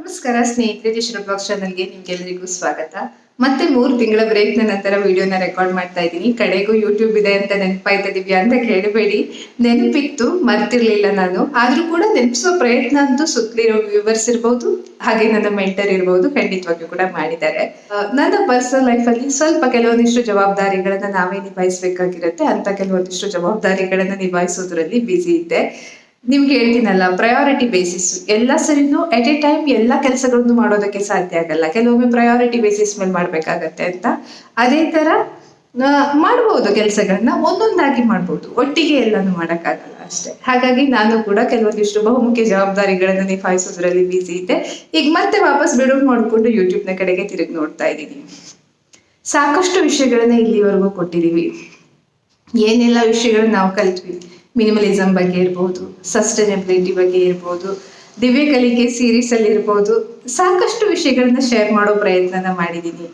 ನಮಸ್ಕಾರ, ಸ್ನೇಹಿತರೆ ದಿಶರ ಬ್ಲಾಗ್ ಚಾನಲ್ಗೆ ನಿಮ್ಗೆಲ್ಲರಿಗೂ ಸ್ವಾಗತ. ಮತ್ತೆ ಮೂರು ತಿಂಗಳ ಬ್ರೇಕ್ನ ನಂತರ ವಿಡಿಯೋನ ರೆಕಾರ್ಡ್ ಮಾಡ್ತಾ ಇದ್ದೀನಿ. ಕಡೆಗೂ ಯೂಟ್ಯೂಬ್ ಇದೆ ಅಂತ ನೆನಪಾಯ್ತಾ ದಿವ್ಯಾ ಅಂತ ಕೇಳಬೇಡಿ. ನೆನಪಿತ್ತು, ಮರ್ತಿರ್ಲಿಲ್ಲ ನಾನು. ಆದ್ರೂ ಕೂಡ ನೆನಪಿಸೋ ಪ್ರಯತ್ನ ಅಂತೂ ಸುತ್ತಲಿರೋ ವ್ಯೂವರ್ಸ್ ಇರ್ಬೋದು, ಹಾಗೆ ನನ್ನ ಮೆಂಟರ್ ಇರ್ಬೋದು ಖಂಡಿತವಾಗಿಯೂ ಕೂಡ ಮಾಡಿದ್ದಾರೆ. ನನ್ನ ಪರ್ಸನಲ್ ಲೈಫಲ್ಲಿ ಸ್ವಲ್ಪ ಕೆಲವೊಂದಿಷ್ಟು ಜವಾಬ್ದಾರಿಗಳನ್ನ ನಾವೇ ನಿಭಾಯಿಸಬೇಕಾಗಿರುತ್ತೆ. ಅಂತ ಕೆಲವೊಂದಿಷ್ಟು ಜವಾಬ್ದಾರಿಗಳನ್ನ ನಿಭಾಯಿಸೋದ್ರಲ್ಲಿ ಬ್ಯುಸಿ ಇದ್ದೆ. ನಿಮ್ಗೆ ಹೇಳ್ತೀನಲ್ಲ ಪ್ರಯಾರಿಟಿ ಬೇಸಿಸ್ ಎಲ್ಲ ಸರಿನು ಎಟ್ ಎ ಟೈಮ್ ಎಲ್ಲ ಕೆಲಸಗಳನ್ನು ಮಾಡೋದಕ್ಕೆ ಸಾಧ್ಯ ಆಗಲ್ಲ. ಕೆಲವೊಮ್ಮೆ ಪ್ರಯಾರಿಟಿ ಬೇಸಿಸ್ ಮೇಲೆ ಮಾಡ್ಬೇಕಾಗತ್ತೆ ಅಂತ. ಅದೇ ತರ ಮಾಡ್ಬೋದು ಕೆಲಸಗಳನ್ನ, ಒಂದೊಂದಾಗಿ ಮಾಡ್ಬೋದು. ಒಟ್ಟಿಗೆ ಎಲ್ಲಾನು ಮಾಡಕ್ಕಾಗಲ್ಲ ಅಷ್ಟೇ. ಹಾಗಾಗಿ ನಾನು ಕೂಡ ಕೆಲವೊಂದಿಷ್ಟು ಬಹುಮುಖ್ಯ ಜವಾಬ್ದಾರಿಗಳನ್ನ ನಿಭಾಯಿಸೋದ್ರಲ್ಲಿ ಬಿಸಿ ಇದ್ದೆ. ಈಗ ಮತ್ತೆ ವಾಪಸ್ ಬಿಡುವು ಮಾಡಿಕೊಂಡು ಯೂಟ್ಯೂಬ್ನ ಕಡೆಗೆ ತಿರುಗಿ ನೋಡ್ತಾ ಇದ್ದೀನಿ. ಸಾಕಷ್ಟು ವಿಷಯಗಳನ್ನ ಇಲ್ಲಿವರೆಗೂ ಕೊಟ್ಟಿದೀವಿ. ಏನೆಲ್ಲ ವಿಷಯಗಳನ್ನ ನಾವು ಕಲ್ತ್ವಿ? ಮಿನಿಮಲಿಸಮ್ ಬಗ್ಗೆ ಇರ್ಬೋದು ಸಸ್ಟೈನಬಿಲಿಟಿ ಬಗ್ಗೆ ಇರ್ಬೋದು, ದಿವ್ಯ ಕಲಿಕೆ ಸೀರೀಸ್ ಅಲ್ಲಿ ಇರ್ಬೋದು, ಸಾಕಷ್ಟು ವಿಷಯಗಳನ್ನ ಶೇರ್ ಮಾಡೋ ಪ್ರಯತ್ನನ ಮಾಡಿದ್ದೀನಿ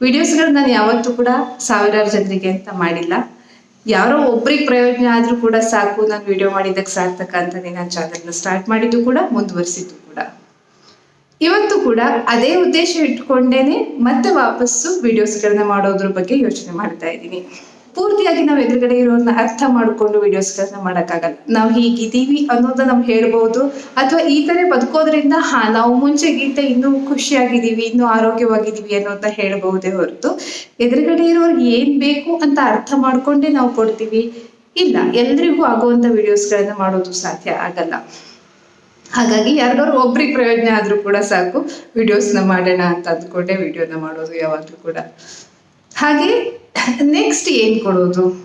ವಿಡಿಯೋಸ್ಗಳನ್ನ ನಾನು ಯಾವತ್ತೂ ಕೂಡ ಸಾವಿರಾರು ಜನರಿಗೆ ಅಂತ ಮಾಡಿಲ್ಲ. ಯಾರೋ ಒಬ್ರಿಗೆ ಪ್ರಯೋಜನ ಆದ್ರೂ ಕೂಡ ಸಾಕು, ನಾನು ವಿಡಿಯೋ ಮಾಡಿದಕ್ಕೆ ಸಾರ್ಥಕ ಅಂತಾನೆ ನಾನು ಚಾನಲ್ನ ಸ್ಟಾರ್ಟ್ ಮಾಡಿದ್ದು ಕೂಡ, ಮುಂದುವರಿಸಿದ್ದು ಕೂಡ. ಇವತ್ತು ಕೂಡ ಅದೇ ಉದ್ದೇಶ ಇಟ್ಕೊಂಡೇನೆ ಮತ್ತೆ ವಾಪಸ್ಸು ವಿಡಿಯೋಸ್ಗಳನ್ನ ಮಾಡೋದ್ರ ಬಗ್ಗೆ ಯೋಚನೆ ಮಾಡ್ತಾ ಇದ್ದೀನಿ. ಪೂರ್ತಿಯಾಗಿ ನಾವು ಎದುರುಗಡೆ ಇರೋರ್ನ ಅರ್ಥ ಮಾಡಿಕೊಂಡು ವಿಡಿಯೋಸ್ಗಳನ್ನ ಮಾಡೋಕ್ಕಾಗಲ್ಲ. ನಾವು ಹೀಗಿದ್ದೀವಿ ಅನ್ನೋದನ್ನ ನಾವು ಹೇಳ್ಬೋದು. ಅಥವಾ ಈ ತರ ಬದುಕೋದ್ರಿಂದ, ಹಾ, ನಾವು ಮುಂಚೆಗಿಂತ ಇನ್ನೂ ಖುಷಿಯಾಗಿದ್ದೀವಿ, ಇನ್ನೂ ಆರೋಗ್ಯವಾಗಿದ್ದೀವಿ ಅನ್ನೋದನ್ನ ಹೇಳ್ಬಹುದೇ ಹೊರತು, ಎದುರುಗಡೆ ಇರೋರ್ಗೆ ಏನ್ ಬೇಕು ಅಂತ ಅರ್ಥ ಮಾಡ್ಕೊಂಡೇ ನಾವು ಕೊಡ್ತೀವಿ. ಇಲ್ಲ, ಎಲ್ರಿಗೂ ಆಗುವಂತ ವಿಡಿಯೋಸ್ಗಳನ್ನ ಮಾಡೋದು ಸಾಧ್ಯ ಆಗಲ್ಲ. ಹಾಗಾಗಿ ಯಾರಿಗಾದ್ರು ಒಬ್ರಿಗೆ ಪ್ರಯೋಜನ ಆದ್ರೂ ಕೂಡ ಸಾಕು ವಿಡಿಯೋಸ್ನ ಮಾಡೋಣ ಅಂತ ಅಂದ್ಕೊಂಡೆ ವಿಡಿಯೋನ ಮಾಡೋದು ಯಾವಾಗ್ಲೂ ಕೂಡ. ಹಾಗೆ ನೆಕ್ಸ್ಟ್ ಏನ್ ಕೊಡೋದು?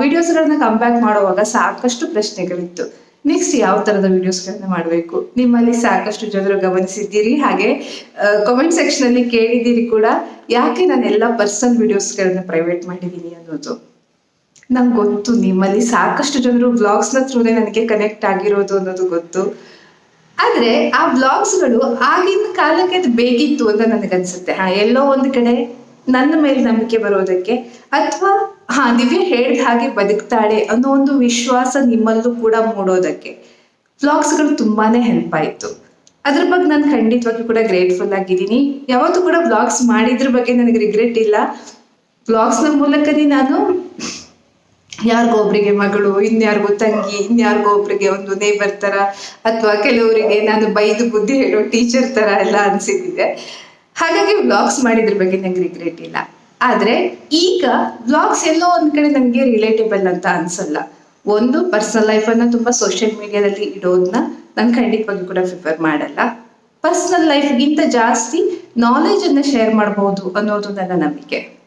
ವಿಡಿಯೋಸ್ಗಳನ್ನ ಕಂಬ್ಯಾಕ್ ಮಾಡುವಾಗ ಸಾಕಷ್ಟು ಪ್ರಶ್ನೆಗಳಿತ್ತು. ನೆಕ್ಸ್ಟ್ ಯಾವ ತರದ ವಿಡಿಯೋಸ್ಗಳನ್ನ ಮಾಡಬೇಕು? ನಿಮ್ಮಲ್ಲಿ ಸಾಕಷ್ಟು ಜನರು ಗಮನಿಸಿದ್ದೀರಿ. ಹಾಗೆ ಕಮೆಂಟ್ ಸೆಕ್ಷನ್ ಅಲ್ಲಿ ಕೇಳಿದ್ದೀರಿ ಕೂಡ. ಯಾಕೆ ನಾನು ಎಲ್ಲ ಪರ್ಸನಲ್ ವಿಡಿಯೋಸ್ಗಳನ್ನ ಪ್ರೈವೇಟ್ ಮಾಡಿದ್ದೀನಿ ಅನ್ನೋದು? ನಂಗೆ ಗೊತ್ತು, ನಿಮ್ಮಲ್ಲಿ ಸಾಕಷ್ಟು ಜನರು ವ್ಲಾಗ್ಸ್ನ ಥ್ರೂನೇ ನನಗೆ ಕನೆಕ್ಟ್ ಆಗಿರೋದು ಅನ್ನೋದು ಗೊತ್ತು. ಆದ್ರೆ, ಆ ಬ್ಲಾಗ್ಸ್ಗಳು ಆಗಿನ ಕಾಲಕ್ಕೆ ಅದು ಬೇಕಿತ್ತು ಅಂತ ನನಗನ್ಸುತ್ತೆ. ಹಾ, ಎಲ್ಲೋ ಒಂದ್ ಕಡೆ ನನ್ನ ಮೇಲೆ ನಂಬಿಕೆ ಬರೋದಕ್ಕೆ ಅಥವಾ, ಹಾ, ದಿವ್ಯ ಹೇಳ್ದ ಹಾಗೆ ಬದುಕ್ತಾಳೆ ಅನ್ನೋ ಒಂದು ವಿಶ್ವಾಸ ನಿಮ್ಮಲ್ಲೂ ಕೂಡ ಮೂಡೋದಕ್ಕೆ ಬ್ಲಾಗ್ಸ್ಗಳು ತುಂಬಾನೇ ಹೆಲ್ಪ್ ಆಯಿತು. ಅದ್ರ ಬಗ್ಗೆ ನಾನು ಖಂಡಿತವಾಗಿ ಕೂಡ ಗ್ರೇಟ್ಫುಲ್ ಆಗಿದ್ದೀನಿ. ಯಾವತ್ತೂ ಕೂಡ ಬ್ಲಾಗ್ಸ್ ಮಾಡಿದ್ರ ಬಗ್ಗೆ ನನಗೆ ರಿಗ್ರೆಟ್ ಇಲ್ಲ. ಬ್ಲಾಗ್ಸ್ನ ಮೂಲಕನೇ ನಾನು ಯಾರಿಗೋ ಒಬ್ರಿಗೆ ಮಗಳು, ಇನ್ಯಾರಿಗೋ ತಂಗಿ, ಇನ್ಯಾರಿಗೋ ಒಬ್ರಿಗೆ ಒಂದು ನೇಬರ್ ತರ, ಅಥವಾ ಕೆಲವರಿಗೆ ನಾನು ಬೈದು ಬುದ್ಧಿ ಹೇಳೋ ಟೀಚರ್ ತರ ಎಲ್ಲ ಅನ್ಸಿದ್ದಿದೆ. ಹಾಗಾಗಿ ವ್ಲಾಗ್ಸ್ ಮಾಡಿದ್ರ ಬಗ್ಗೆ ನಂಗೆ ರಿಗ್ರೆಟ್ ಇಲ್ಲ. ಆದ್ರೆ ಈಗ ವ್ಲಾಗ್ಸ್ ಎಲ್ಲೋ ಒಂದ್ ಕಡೆ ನನಗೆ ರಿಲೇಟೇಬಲ್ ಅಂತ ಅನ್ಸಲ್ಲ. ಒಂದು ಪರ್ಸನಲ್ ಲೈಫ್ ಅನ್ನ ತುಂಬಾ ಸೋಷಿಯಲ್ ಮೀಡಿಯಾದಲ್ಲಿ ಇಡೋದನ್ನ ನಾನು ಖಂಡಿತವಾಗಿ ಕೂಡ ಪ್ರಿಫರ್ ಮಾಡಲ್ಲ. ಪರ್ಸನಲ್ ಲೈಫ್ಗಿಂತ ಜಾಸ್ತಿ ನಾಲೆಜ್ ಅನ್ನ ಶೇರ್ ಮಾಡಬಹುದು ಅನ್ನೋದು ನನ್ನ ನಂಬಿಕೆ.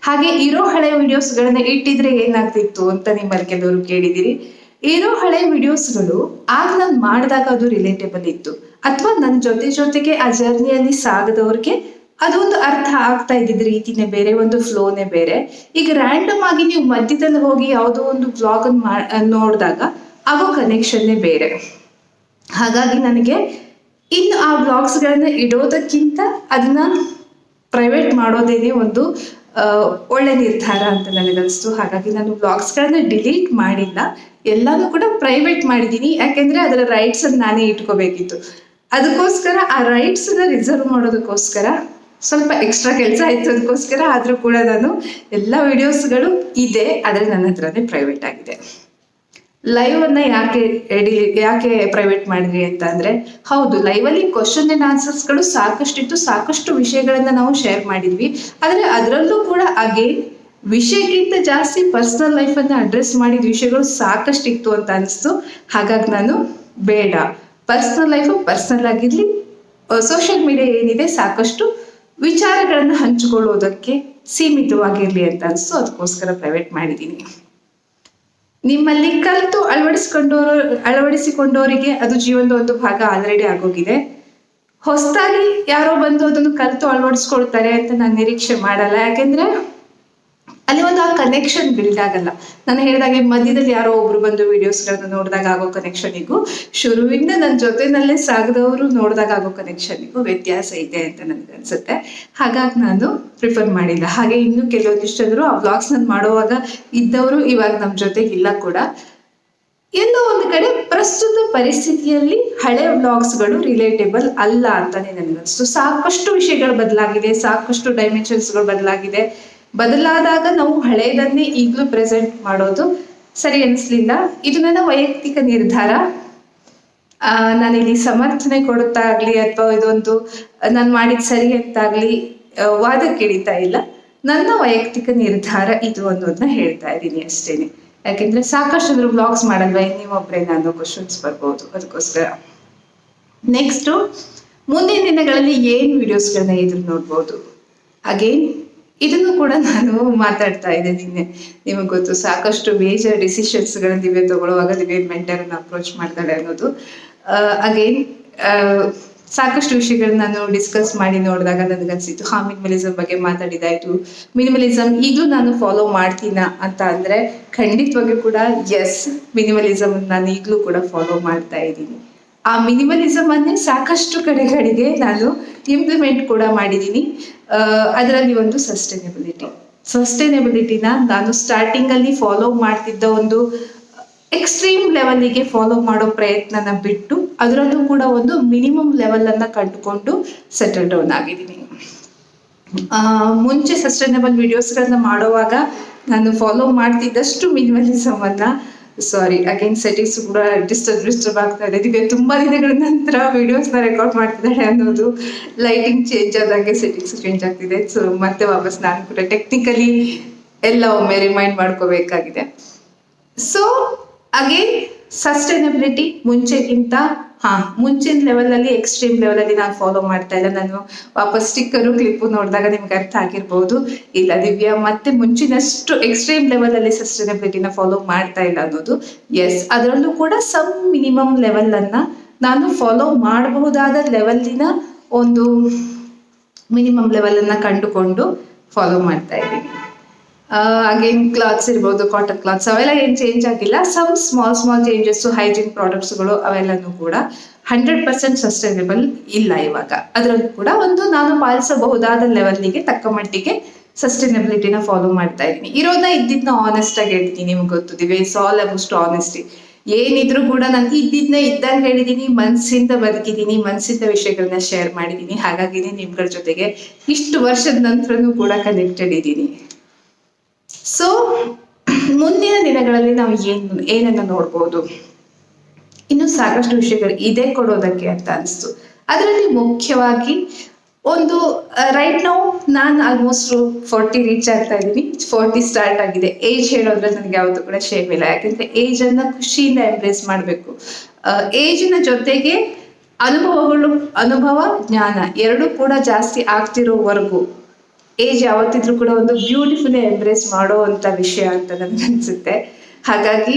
ಹಾಗೆ ಇರೋ ಹಳೆ ವಿಡಿಯೋಸ್ಗಳನ್ನ ಇಟ್ಟಿದ್ರೆ ಏನಾಗ್ತಿತ್ತು ಅಂತ ನಿಮ್ಮಲ್ಲಿ ಕೆಲವರು ಕೇಳಿದಿರಿ. ಇರೋ ಹಳೆ ವಿಡಿಯೋಸ್ಗಳು ಆಗ ನಾನು ಮಾಡಿದಾಗ ಅದು ರಿಲೇಟೇಬಲ್ ಇತ್ತು. ಅಥವಾ ನನ್ನ ಜೊತೆ ಜೊತೆಗೆ ಆ ಜರ್ನಿಯಲ್ಲಿ ಸಾಗದವ್ರಿಗೆ ಅದೊಂದು ಅರ್ಥ ಆಗ್ತಾ ಇದ್ದಿದ್ದ ರೀತಿನೇ ಬೇರೆ, ಒಂದು ಫ್ಲೋನೇ ಬೇರೆ. ಈಗ ರ್ಯಾಂಡಮ್ ಆಗಿ ನೀವು ಮಧ್ಯದಲ್ಲಿ ಹೋಗಿ ಯಾವುದೋ ಒಂದು ಬ್ಲಾಗ್ ನೋಡಿದಾಗ ಆಗೋ ಕನೆಕ್ಷನ್ನೇ ಬೇರೆ. ಹಾಗಾಗಿ ನನಗೆ ಇನ್ನು ಆ ಬ್ಲಾಗ್ಸ್ಗಳನ್ನ ಇಡೋದಕ್ಕಿಂತ ಅದನ್ನ ಪ್ರೈವೇಟ್ ಮಾಡೋದೇನೆ ಒಂದು ಒಳ್ಳೆ ನಿರ್ಧಾರ ಅಂತ ನನಗನ್ಸ್ತು ಹಾಗಾಗಿ ನಾನು ಬ್ಲಾಗ್ಸ್ಗಳನ್ನ ಡಿಲೀಟ್ ಮಾಡಿಲ್ಲ. ಎಲ್ಲಾನು ಕೂಡ ಪ್ರೈವೇಟ್ ಮಾಡಿದ್ದೀನಿ. ಯಾಕೆಂದ್ರೆ ಅದರ ರೈಟ್ಸ್ ಅನ್ನು ನಾನೇ ಇಟ್ಕೋಬೇಕಿತ್ತು. ಅದಕ್ಕೋಸ್ಕರ ಆ ರೈಟ್ಸ್ ಅನ್ನ ರಿಸರ್ವ್ ಮಾಡೋದಕ್ಕೋಸ್ಕರ ಸ್ವಲ್ಪ ಎಕ್ಸ್ಟ್ರಾ ಕೆಲಸ ಆಯ್ತು ಅದಕ್ಕೋಸ್ಕರ ಆದ್ರೂ ಕೂಡ ನಾನು ಎಲ್ಲ ವಿಡಿಯೋಸ್ಗಳು ಇದೆ, ಆದ್ರೆ ನನ್ನ ಹತ್ರನೇ ಪ್ರೈವೇಟ್ ಆಗಿದೆ. ಲೈವ್ ಅನ್ನ ಯಾಕೆ ಎಡಿ ಯಾಕೆ ಪ್ರೈವೇಟ್ ಮಾಡಿದ್ರಿ ಅಂತ ಅಂದ್ರೆ, ಹೌದು ಲೈವ್ ಅಲ್ಲಿ ಕ್ವಶನ್ ಅಂಡ್ ಆನ್ಸರ್ಸ್ಗಳು ಸಾಕಷ್ಟಿತ್ತು, ಸಾಕಷ್ಟು ವಿಷಯಗಳನ್ನ ನಾವು ಶೇರ್ ಮಾಡಿದ್ವಿ. ಆದ್ರೆ ಅದರಲ್ಲೂ ಕೂಡ ಹಾಗೆ ವಿಷಯಕ್ಕಿಂತ ಜಾಸ್ತಿ ಪರ್ಸನಲ್ ಲೈಫ್ ಅನ್ನ ಅಡ್ರೆಸ್ ಮಾಡಿದ ವಿಷಯಗಳು ಸಾಕಷ್ಟು ಇತ್ತು ಅಂತ ಅನಿಸ್ತು. ಹಾಗಾಗಿ ನಾನು ಬೇಡ. ಪರ್ಸನಲ್ ಲೈಫ್ ಪರ್ಸನಲ್ ಆಗಿರ್ಲಿ ಸೋಷಿಯಲ್ ಮೀಡಿಯಾ ಏನಿದೆ ಸಾಕಷ್ಟು ವಿಚಾರಗಳನ್ನ ಹಂಚಿಕೊಳ್ಳೋದಕ್ಕೆ ಸೀಮಿತವಾಗಿರ್ಲಿ ಅಂತ ಅನಿಸ್ತು. ಅದಕ್ಕೋಸ್ಕರ ಪ್ರೈವೇಟ್ ಮಾಡಿದ್ದೀನಿ ನಿಮ್ಮಲ್ಲಿ ಕಲಿತು ಅಳವಡಿಸ್ಕೊಂಡವರು ಅಳವಡಿಸಿಕೊಂಡವರಿಗೆ ಅದು ಜೀವನದ ಒಂದು ಭಾಗ ಆಲ್ರೆಡಿ ಆಗೋಗಿದೆ. ಹೊಸದಾಗಿ ಯಾರೋ ಬಂದು ಅದನ್ನು ಕಲಿತು ಅಳವಡಿಸ್ಕೊಳ್ತಾರೆ ಅಂತ ನಾನು ನಿರೀಕ್ಷೆ ಮಾಡಲ್ಲ. ಯಾಕೆಂದ್ರೆ ಅಲ್ಲಿ ಒಂದು ಆ ಕನೆಕ್ಷನ್ ಬಿಲ್ಡ್ ಆಗಲ್ಲ. ನಾನು ಹೇಳಿದಾಗೆ ಮಧ್ಯದಲ್ಲಿ ಯಾರೋ ಒಬ್ರು ಬಂದು ವಿಡಿಯೋಸ್ಗಳನ್ನ ನೋಡಿದಾಗ ಆಗೋ ಕನೆಕ್ಷನಿಗೂ ಶುರುವಿಂದ ನನ್ನ ಜೊತೆನಲ್ಲೇ ಸಾಗದವರು ನೋಡಿದಾಗ ಆಗೋ ಕನೆಕ್ಷನಿಗೂ ವ್ಯತ್ಯಾಸ ಇದೆ ಅಂತ ನನಗೆ ಅನ್ಸುತ್ತೆ. ಹಾಗಾಗಿ ನಾನು ಪ್ರಿಫರ್ ಮಾಡಿಲ್ಲ. ಹಾಗೆ ಇನ್ನು ಕೆಲವೊಂದಿಷ್ಟು ಜನರು ಆ ವ್ಲಾಗ್ಸ್ ನನ್ ಮಾಡುವಾಗ ಇದ್ದವರು ಇವಾಗ ನಮ್ಮ ಜೊತೆ ಇಲ್ಲ ಕೂಡ. ಎಲ್ಲೋ ಒಂದು ಕಡೆ ಪ್ರಸ್ತುತ ಪರಿಸ್ಥಿತಿಯಲ್ಲಿ ಹಳೆ ವ್ಲಾಗ್ಸ್ಗಳು ರಿಲೇಟೆಬಲ್ ಅಲ್ಲ ಅಂತಾನೆ ನನಗನ್ಸ್ತು. ಸಾಕಷ್ಟು ವಿಷಯಗಳು ಬದಲಾಗಿದೆ, ಸಾಕಷ್ಟು ಡೈಮೆನ್ಷನ್ಸ್ಗಳು ಬದಲಾಗಿದೆ. ಬದಲಾದಾಗ ನಾವು ಹಳೆಯದನ್ನೇ ಈಗಲೂ ಪ್ರೆಸೆಂಟ್ ಮಾಡೋದು. ಸರಿ ಅನಿಸ್ಲಿಲ್ಲ? ಇದು ನನ್ನ ವೈಯಕ್ತಿಕ ನಿರ್ಧಾರ. ನಾನಿಲ್ಲಿ ಸಮರ್ಥನೆ ಕೊಡುತ್ತಾ ಆಗ್ಲಿ ಅಥವಾ ಇದೊಂದು, ನಾನು ಮಾಡಿದ ಸರಿ ಅಂತಾಗ್ಲಿ ವಾದ ಇಳಿತಾ ಇಲ್ಲ. ನನ್ನ ವೈಯಕ್ತಿಕ ನಿರ್ಧಾರ ಇದು ಅನ್ನೋದನ್ನ ಹೇಳ್ತಾ ಇದ್ದೀನಿ ಅಷ್ಟೇನೆ. ಯಾಕೆಂದ್ರೆ ಸಾಕಷ್ಟು ಅಂದ್ರೆ ಬ್ಲಾಗ್ಸ್ ಮಾಡಲ್ವಾ? ನೀವೊಬ್ರೆ ನಾನು ಕ್ವಶನ್ಸ್ ಬರ್ಬೋದು. ಅದಕ್ಕೋಸ್ಕರ. ನೆಕ್ಸ್ಟ್ ಮುಂದಿನ ದಿನಗಳಲ್ಲಿ ಏನ್ ವಿಡಿಯೋಸ್ಗಳನ್ನ ಎದುರು ನೋಡ್ಬೋದು? ಅಗೇನ್ ಇದನ್ನು ಕೂಡ ನಾನು ಮಾತಾಡ್ತಾ ಇದ್ದೆ ನಿನ್ನೆ ನಿಮಗೆ ಗೊತ್ತು, ಸಾಕಷ್ಟು ಮೇಜರ್ ಡಿಸಿಷನ್ಸ್ಗಳನ್ನ ದಿವ್ಯ ತಗೊಳ್ಳುವಾಗ ದಿವ್ಯ ಮೆಂಟರ್ನ ಅಪ್ರೋಚ್ ಮಾಡ್ತಾಳೆ ಅನ್ನೋದು. ಅಗೇನ್ ಸಾಕಷ್ಟು ವಿಷಯಗಳನ್ನ ನಾನು ಡಿಸ್ಕಸ್ ಮಾಡಿ ನೋಡಿದಾಗ ನನಗನ್ಸಿತ್ತು, ಹಾ ಮಿನಿಮಲಿಸಮ್ ಬಗ್ಗೆ ಮಾತಾಡಿದಾಯ್ತು. ಮಿನಿಮಲಿಸಮ್ ಈಗಲೂ ನಾನು ಫಾಲೋ ಮಾಡ್ತೀನ ಅಂತ ಅಂದ್ರೆ ಖಂಡಿತವಾಗಿ ಕೂಡ ಎಸ್ ಮಿನಿಮಲಿಸಮ್ ನಾನು ಈಗಲೂ ಕೂಡ ಫಾಲೋ ಮಾಡ್ತಾ ಇದ್ದೀನಿ. ಆ ಮಿನಿಮಲಿಸಮ್ ಅನ್ನೇ ಸಾಕಷ್ಟು ಕಡೆಗಳಿಗೆ ನಾನು ಇಂಪ್ಲಿಮೆಂಟ್ ಕೂಡ ಮಾಡಿದ್ದೀನಿ ಅದರಲ್ಲಿ ಒಂದು ಸಸ್ಟೈನಬಿಲಿಟಿ ಸಸ್ಟೈನಬಿಲಿಟಿನ ನಾನು ಸ್ಟಾರ್ಟಿಂಗ್ ಅಲ್ಲಿ ಫಾಲೋ ಮಾಡ್ತಿದ್ದ ಒಂದು ಎಕ್ಸ್ಟ್ರೀಮ್ ಲೆವೆಲ್ಗೆ ಫಾಲೋ ಮಾಡೋ ಪ್ರಯತ್ನನ ಬಿಟ್ಟು ಅದರಲ್ಲೂ ಕೂಡ ಒಂದು ಮಿನಿಮಮ್ ಲೆವೆಲ್ ಅನ್ನ ಕಂಡುಕೊಂಡು ಸೆಟಲ್ ಡೌನ್ ಆಗಿದ್ದೀನಿ ಮುಂಚೆ ಸಸ್ಟೈನಬಲ್ ವಿಡಿಯೋಸ್ಗಳನ್ನ ಮಾಡುವಾಗ ನಾನು ಫಾಲೋ ಮಾಡ್ತಿದ್ದಷ್ಟು ಮಿನಿಮಲಿಸಮ್ ಅನ್ನ ಸಾರಿ ಅಗೇನ್ ಸೆಟ್ಟಿಂಗ್ಸ್ ಕೂಡ ಡಿಸ್ಟರ್ಬ್ ಡಿಸ್ಟರ್ಬ್ ಆಗ್ತಾ ಇದೆ. ಇದಕ್ಕೆ ತುಂಬಾ ದಿನಗಳ ನಂತರ ವಿಡಿಯೋಸ್ನ ರೆಕಾರ್ಡ್ ಮಾಡ್ತಿದ್ದಾಳೆ ಅನ್ನೋದು ಲೈಟಿಂಗ್ ಚೇಂಜ್ ಆದಾಗೆ ಸೆಟ್ಟಿಂಗ್ಸ್ ಚೇಂಜ್ ಆಗ್ತಿದೆ. ಸೊ ಮತ್ತೆ ವಾಪಸ್ ನಾನು ಕೂಡ ಟೆಕ್ನಿಕಲಿ ಎಲ್ಲ ಒಮ್ಮೆ ರಿಮೈಂಡ್ ಮಾಡ್ಕೋಬೇಕಾಗಿದೆ. ಸೊ ಅಗೇನ್ ಸಸ್ಟೈನಬಿಲಿಟಿ ಮುಂಚೆಗಿಂತ, ಹಾ, ಮುಂಚಿನ ಲೆವೆಲ್ ಅಲ್ಲಿ ಎಕ್ಸ್ಟ್ರೀಮ್ ಲೆವೆಲ್ ಅಲ್ಲಿ ನಾನು ಫಾಲೋ ಮಾಡ್ತಾ ಇಲ್ಲ. ನಾನು ವಾಪಸ್ ಸ್ಟಿಕ್ಕರು ಕ್ಲಿಪ್ಪು ನೋಡಿದಾಗ ನಿಮ್ಗೆ ಅರ್ಥ ಆಗಿರ್ಬೋದು. ಇಲ್ಲ, ದಿವ್ಯಾ, ಮತ್ತೆ ಮುಂಚಿನಷ್ಟು ಎಕ್ಸ್ಟ್ರೀಮ್ ಲೆವೆಲ್ ಅಲ್ಲಿ ಸಸ್ಟೈನಬಿಲಿಟಿನ ಫಾಲೋ ಮಾಡ್ತಾ ಇಲ್ಲ ಅನ್ನೋದು. ಎಸ್ ಅದರಲ್ಲೂ ಕೂಡ ಸಮ್ ಮಿನಿಮಮ್ ಲೆವೆಲ್ ಅನ್ನ ನಾನು ಫಾಲೋ ಮಾಡಬಹುದಾದ ಲೆವೆಲ್ಲಿನ ಒಂದು ಮಿನಿಮಮ್ ಲೆವೆಲ್ ಅನ್ನ ಕಂಡುಕೊಂಡು ಫಾಲೋ ಮಾಡ್ತಾ ಇದ್ದೀನಿ. ಅಗೇನ್ ಕ್ಲಾತ್ಸ್ ಇರ್ಬೋದು ಕಾಟನ್ ಕ್ಲಾತ್ಸ್ ಅವೆಲ್ಲ ಏನ್ ಚೇಂಜ್ ಆಗಿಲ್ಲ. Some small small changes hygiene ಪ್ರಾಡಕ್ಟ್ಸ್ಗಳು ಅವೆಲ್ಲನೂ ಕೂಡ ಹಂಡ್ರೆಡ್ ಪರ್ಸೆಂಟ್ ಸಸ್ಟೈನಬಲ್ ಇಲ್ಲ ಇವಾಗ. ಅದರಲ್ಲೂ ಕೂಡ ಒಂದು ನಾನು ಪಾಲಿಸಬಹುದಾದ ಲೆವೆಲ್ಗೆ ತಕ್ಕ ಮಟ್ಟಿಗೆ ಸಸ್ಟೈನಬಿಲಿಟಿನ ಫಾಲೋ ಮಾಡ್ತಾ ಇದ್ದೀನಿ. ಇರೋದನ್ನ ಇದ್ದಿದ್ನ ಆನೆಸ್ಟ್ ಆಗಿ ಹೇಳ್ತೀನಿ ನಿಮ್ಗೆ ಗೊತ್ತಿದೆ ಇಟ್ಸ್ ಆಲ್ ಅಬೌಸ್ಟ್ ಆನೆಸ್ಟಿ ಏನಿದ್ರು ಕೂಡ ನಾನು ಇದ್ದಿದ್ನ ಇದ್ದಂಗೆ ಹೇಳಿದೀನಿ, ಮನ್ಸಿಂದ ಬದುಕಿದೀನಿ, ಮನ್ಸಿಂದ ವಿಷಯಗಳನ್ನ ಶೇರ್ ಮಾಡಿದೀನಿ. ಹಾಗಾಗಿ ನಿಮ್ಗಳ ಜೊತೆಗೆ ಇಷ್ಟು ವರ್ಷದ ನಂತರನೂ ಕೂಡ ಕನೆಕ್ಟೆಡ್ ಇದ್ದೀನಿ. ಸೊ ಮುಂದಿನ ದಿನಗಳಲ್ಲಿ ನಾವು ಏನು, ಏನನ್ನ ನೋಡ್ಬೋದು? ಇನ್ನು ಸಾಕಷ್ಟು ವಿಷಯಗಳು ಇದೆ ಕೊಡೋದಕ್ಕೆ ಅಂತ ಅನಿಸ್ತು. ಅದರಲ್ಲಿ ಮುಖ್ಯವಾಗಿ ಒಂದು ರೈಟ್ ನೌ ನಾನು ಆಲ್ಮೋಸ್ಟ್ ಫೋರ್ಟಿ ರೀಚ್ ಆಗ್ತಾ ಇದ್ದೀನಿ. ಫೋರ್ಟಿ ಸ್ಟಾರ್ಟ್ ಆಗಿದೆ. ಏಜ್ ಹೇಳೋದ್ರೆ ನನಗೆ ಯಾವುದು ಕೂಡ ಶೇಮ್ ಇಲ್ಲ. ಯಾಕಂದ್ರೆ ಏಜ್ ಅನ್ನ ಖುಷಿಯಿಂದ ಎಂಬ್ರೇಸ್ ಮಾಡಬೇಕು. ಏಜಿನ ಜೊತೆಗೆ ಅನುಭವಗಳು, ಅನುಭವ, ಜ್ಞಾನ ಎರಡೂ ಕೂಡ ಜಾಸ್ತಿ ಆಗ್ತಿರೋವರೆಗೂ ಏಜ್ ಯಾವತ್ತಿದ್ರು ಕೂಡ ಒಂದು ಬ್ಯೂಟಿಫುಲ್ ಎಂಬ್ರೇಸ್ ಮಾಡೋ ಅಂತ ವಿಷಯ ಅಂತ ನನ್ಗೆ ಅನ್ಸುತ್ತೆ. ಹಾಗಾಗಿ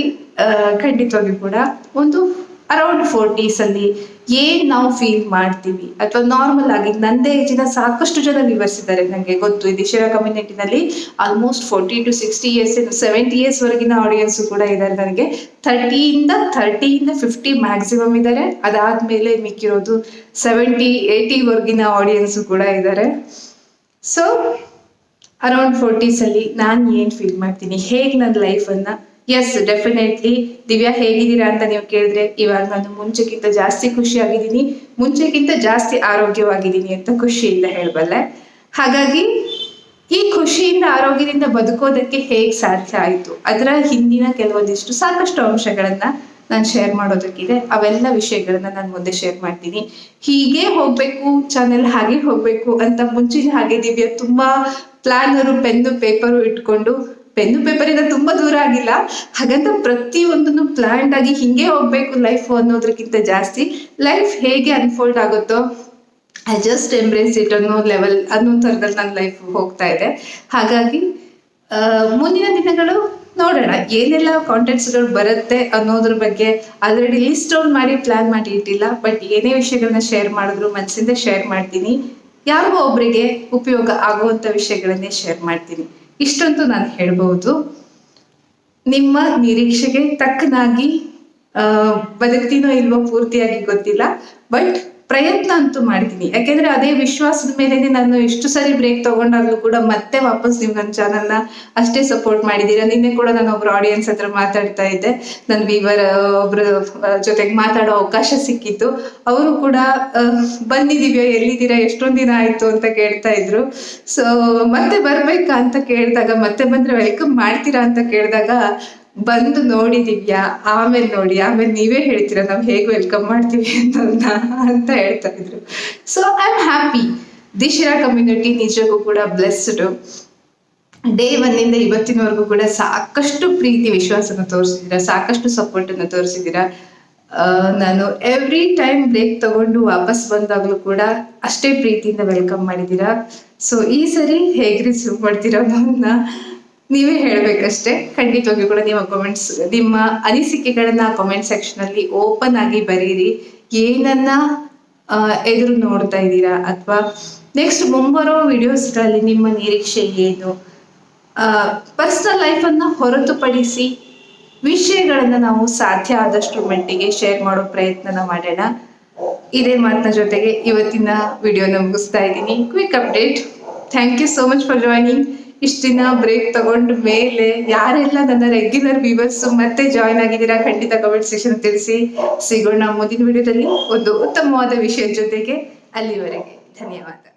ಖಂಡಿತವಾಗಿ ಕೂಡ ಒಂದು ಅರೌಂಡ್ ಫೋರ್ಟೀಸ್ ಅಲ್ಲಿ ಏನ್ ನಾವು ಫೀಲ್ ಮಾಡ್ತೀವಿ ಅಥವಾ ನಾರ್ಮಲ್ ಆಗಿ ನಂದೇ ಏಜಿನ ಸಾಕಷ್ಟು ಜನ ವಿವರಿಸಿದ್ದಾರೆ ನನಗೆ ಗೊತ್ತು. ಈ Disha ಕಮ್ಯುನಿಟಿನಲ್ಲಿ almost forty to sixty years seventy years ವರೆಗಿನ ಆಡಿಯನ್ಸ್ ಕೂಡ ಇದ್ದಾರೆ ನನಗೆ. ಥರ್ಟಿಯಿಂದ ಥರ್ಟಿಯಿಂದ ಫಿಫ್ಟಿ ಮ್ಯಾಕ್ಸಿಮಮ್ ಇದ್ದಾರೆ ಅದಾದ್ಮೇಲೆ ಮಿಕ್ಕಿರೋದು ಸೆವೆಂಟಿ ಏಯ್ಟಿ ವರ್ಗಿನ ಆಡಿಯನ್ಸ್ ಕೂಡ ಇದ್ದಾರೆ ಸೊ ಅರೌಂಡ್ ಫೋರ್ಟೀಸಲ್ಲಿ ನಾನು ಏನ್ ಫೀಲ್ ಮಾಡ್ತೀನಿ? ಹೇಗೆ ನನ್ನ ಲೈಫ್ ಅನ್ನ? ಎಸ್ ಡೆಫಿನೆಟ್ಲಿ ದಿವ್ಯಾ, ಹೇಗಿದ್ದೀರಾ ಅಂತ ನೀವು ಕೇಳಿದ್ರೆ ಇವಾಗ ನಾನು ಮುಂಚೆಗಿಂತ ಜಾಸ್ತಿ ಖುಷಿಯಾಗಿದ್ದೀನಿ. ಮುಂಚೆಗಿಂತ ಜಾಸ್ತಿ ಆರೋಗ್ಯವಾಗಿದ್ದೀನಿ ಅಂತ ಖುಷಿಯಿಂದ ಹೇಳಬಲ್ಲೆ. ಹಾಗಾಗಿ, ಈ ಖುಷಿಯಿಂದ, ಆರೋಗ್ಯದಿಂದ ಬದುಕೋದಕ್ಕೆ ಹೇಗ್ ಸಾಧ್ಯ ಆಯಿತು? ಅದರ ಹಿಂದಿನ ಕೆಲವೊಂದಿಷ್ಟು ಸಾಕಷ್ಟು ಅಂಶಗಳನ್ನ ನಾನು ಶೇರ್ ಮಾಡೋದಕ್ಕಿದೆ. ಅವೆಲ್ಲ ವಿಷಯಗಳನ್ನ ನಾನು ಮುಂದೆ ಶೇರ್ ಮಾಡ್ತೀನಿ. ಹೀಗೆ ಹೋಗ್ಬೇಕು ಚಾನೆಲ್ ಹಾಗೆ ಹೋಗ್ಬೇಕು ಅಂತ ಮುಂಚಿನ ಹಾಗೆ ದಿವ್ಯ ತುಂಬಾ ಪ್ಲಾನರು ಪೆನ್ನು ಪೇಪರು ಇಟ್ಕೊಂಡು ಪೆನ್ನು ಪೇಪರಿಂದ ತುಂಬಾ ದೂರ ಆಗಿಲ್ಲ. ಹಾಗಂತ ಪ್ರತಿಯೊಂದನ್ನು ಪ್ಲಾನ್ಡ್ ಆಗಿ ಹಿಂಗೆ ಹೋಗ್ಬೇಕು ಲೈಫ್ ಅನ್ನೋದಕ್ಕಿಂತ ಜಾಸ್ತಿ. ಲೈಫ್ ಹೇಗೆ ಅನ್ಫೋಲ್ಡ್ ಆಗುತ್ತೋ ಐ ಜಸ್ಟ್ ಎಂಬ್ರೇಸ್ ಇಟ್ ಅನ್ನೋ ಲೆವೆಲ್ ಅನ್ನೋ ಥರದಲ್ಲಿ ನನ್ನ ಲೈಫ್ ಹೋಗ್ತಾ ಇದೆ. ಹಾಗಾಗಿ ಮುಂದಿನ ದಿನಗಳು ನೋಡೋಣ, ಏನೆಲ್ಲ ಕಾಂಟೆಂಟ್ಸ್ಗಳು ಬರುತ್ತೆ ಅನ್ನೋದ್ರ ಬಗ್ಗೆ ಆಲ್ರೆಡಿ ಲಿಸ್ಟ್ ಔನ್ ಮಾಡಿ ಪ್ಲಾನ್ ಮಾಡಿ ಇಟ್ಟಿಲ್ಲ ಬಟ್ ಏನೇ ವಿಷಯಗಳನ್ನ ಶೇರ್ ಮಾಡಿದ್ರು ಮನಸ್ಸಿಂದ ಶೇರ್ ಮಾಡ್ತೀನಿ. ಯಾರಿಗೋ ಒಬ್ಬರಿಗೆ ಉಪಯೋಗ ಆಗುವಂತ ವಿಷಯಗಳನ್ನೇ ಶೇರ್ ಮಾಡ್ತೀನಿ. ಇಷ್ಟಂತೂ ನಾನು ಹೇಳ್ಬಹುದು. ನಿಮ್ಮ ನಿರೀಕ್ಷೆಗೆ ತಕ್ಕನಾಗಿ ಬದುಕ್ತೀನೋ ಇಲ್ವೋ ಪೂರ್ತಿಯಾಗಿ ಗೊತ್ತಿಲ್ಲ ಬಟ್ ಪ್ರಯತ್ನ ಅಂತೂ ಮಾಡ್ತೀನಿ. ಯಾಕೆಂದ್ರೆ ಅದೇ ವಿಶ್ವಾಸದ ಮೇಲೆನೆ ನಾನು ಎಷ್ಟು ಸರಿ ಬ್ರೇಕ್ ತಗೊಂಡಾಗ್ಲೂ ಕೂಡ ಮತ್ತೆ ವಾಪಸ್ ನೀವು ನನ್ನ ಚಾನಲ್ನ ಅಷ್ಟೇ ಸಪೋರ್ಟ್ ಮಾಡಿದ್ದೀರಾ ನಿನ್ನೆ ಕೂಡ ನಾನು ಒಬ್ರು ಆಡಿಯನ್ಸ್ ಹತ್ರ ಮಾತಾಡ್ತಾ ಇದ್ದೆ. ನನ್ನ ವೀವರ್ ಒಬ್ರು ಜೊತೆಗೆ ಮಾತಾಡೋ ಅವಕಾಶ ಸಿಕ್ಕಿತ್ತು. ಅವರು ಕೂಡ ಬಂದಿದೀವ್ಯಾ, ಎಲ್ಲಿದ್ದೀರಾ, ಎಷ್ಟೊಂದ್ ದಿನ ಆಯ್ತು ಅಂತ ಕೇಳ್ತಾ ಇದ್ರು. ಸೊ ಮತ್ತೆ ಬರ್ಬೇಕಾ ಅಂತ ಕೇಳಿದಾಗ, ಮತ್ತೆ ಬಂದ್ರೆ ವೆಲ್ಕಮ್ ಮಾಡ್ತೀರಾ ಅಂತ ಕೇಳಿದಾಗ ಬಂದು ನೋಡಿದಿವ್ಯಾ ಆಮೇಲೆ ನೋಡಿ, ಆಮೇಲೆ ನೀವೇ ಹೇಳ್ತೀರಾ, ನಾವು ಹೇಗೆ ವೆಲ್ಕಮ್ ಮಾಡ್ತೀವಿ ಅಂತ ಅಂತ ಹೇಳ್ತಾ ಇದ್ರು. ಸೊ ಐ ಆಮ್ ಹ್ಯಾಪಿ ದಿಶಿರಾ ಕಮ್ಯುನಿಟಿ ನಿಜಕ್ಕೂ ಕೂಡ ಬ್ಲೆಸ್ಡ್ ಡೇ ಒನ್ನಿಂದ ಇವತ್ತಿನವರೆಗೂ ಕೂಡ ಸಾಕಷ್ಟು ಪ್ರೀತಿ ವಿಶ್ವಾಸನ ತೋರಿಸಿದ್ದೀರಾ ಸಾಕಷ್ಟು ಸಪೋರ್ಟ್ ಅನ್ನು ತೋರಿಸಿದ್ದೀರಾ ನಾನು ಎವ್ರಿ ಟೈಮ್ ಬ್ರೇಕ್ ತಗೊಂಡು ವಾಪಸ್ ಬಂದಾಗಲೂ ಕೂಡ ಅಷ್ಟೇ ಪ್ರೀತಿಯಿಂದ ವೆಲ್ಕಮ್ ಮಾಡಿದ್ದೀರಾ ಸೊ ಈ ಸರಿ ಹೇಗೆ ರಿಸೀವ್ ಮಾಡ್ತೀರಾ ಅನ್ನೋದನ್ನ ನೀವೇ ಹೇಳಬೇಕಷ್ಟೇ. ಖಂಡಿತವಾಗಿಯೂ ಕೂಡ ನಿಮ್ಮ ಕಾಮೆಂಟ್ಸ್ ನಿಮ್ಮ ಅನಿಸಿಕೆಗಳನ್ನ ಕಾಮೆಂಟ್ ಸೆಕ್ಷನ್ ಅಲ್ಲಿ ಓಪನ್ ಆಗಿ ಬರೀರಿ. ಏನನ್ನ ಎದುರು ನೋಡ್ತಾ ಇದ್ದೀರಾ ಅಥವಾ ನೆಕ್ಸ್ಟ್ ಮುಂಬರೋ ವಿಡಿಯೋಸ್ಗಳಲ್ಲಿ ನಿಮ್ಮ ನಿರೀಕ್ಷೆ ಏನು? ಪರ್ಸನಲ್ ಲೈಫನ್ನು ಹೊರತುಪಡಿಸಿ ವಿಷಯಗಳನ್ನ ನಾವು ಸಾಧ್ಯ ಆದಷ್ಟು ಮಟ್ಟಿಗೆ ಶೇರ್ ಮಾಡೋ ಪ್ರಯತ್ನನ ಮಾಡೋಣ. ಇದೇ ಮಾತಿನ ಜೊತೆಗೆ ಇವತ್ತಿನ ವಿಡಿಯೋನ ಮುಗಿಸ್ತಾ ಇದ್ದೀನಿ. Quick update thank you so much for joining ಇಷ್ಟು ದಿನ ಬ್ರೇಕ್ ತಗೊಂಡ ಮೇಲೆ ಯಾರೆಲ್ಲ ನನ್ನ ರೆಗ್ಯುಲರ್ ವ್ಯೂವರ್ಸ್ ಮತ್ತೆ ಜಾಯ್ನ್ ಆಗಿದ್ದೀರಾ ಖಂಡಿತ ಕಮೆಂಟ್ ಸೆಕ್ಷನ್ ತಿಳಿಸಿ. ಸಿಗೋಣ ಮುಂದಿನ ವಿಡಿಯೋದಲ್ಲಿ ಒಂದು ಉತ್ತಮವಾದ ವಿಷಯದ ಜೊತೆಗೆ ಅಲ್ಲಿವರೆಗೆ. ಧನ್ಯವಾದ.